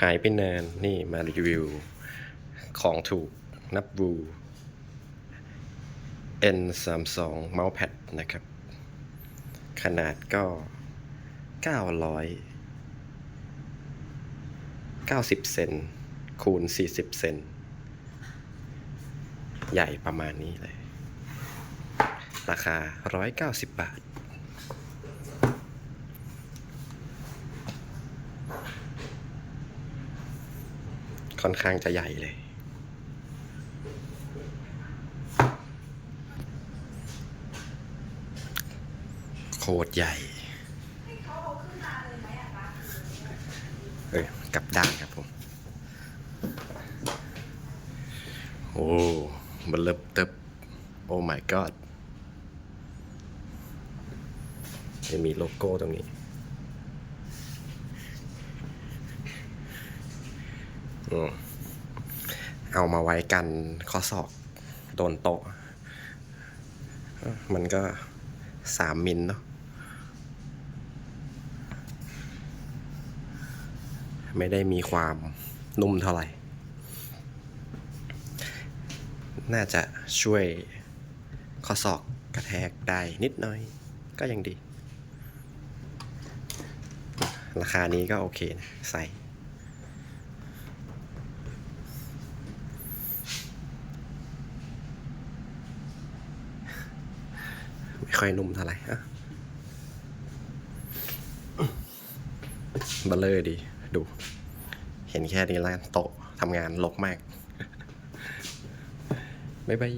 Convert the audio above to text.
หายไปนาน นี่มารีวิว ของถูกนับบู N32 เมาส์แพดนะครับ ขนาดก็ 900 90 เซนคูณ 40 เซนใหญ่ประมาณนี้เลย ราคา 190 บาท ค่อนข้างจะใหญ่เลย โคตรใหญ่เอ้ยกลับด้านครับผม โอ้บันเลิบเติบ โอ้ my god จะมีโลโก้ตรงนี้ อืม เอามาไว้กันข้อศอกโดนโต๊ะ มันก็สามมิลเนาะไม่ได้มีความนุ่มเท่าไหร่ น่าจะช่วยข้อศอกกระแทกได้นิดหน่อยก็ยังดี ราคานี้ก็โอเคนะใส่ ไม่ค่อยนุ่มเท่าไหร่ฮะเบลเลอร์ดี ดู เห็นแค่นี้แล้วโต๊ะทำงานลกมาก บ๊ายบาย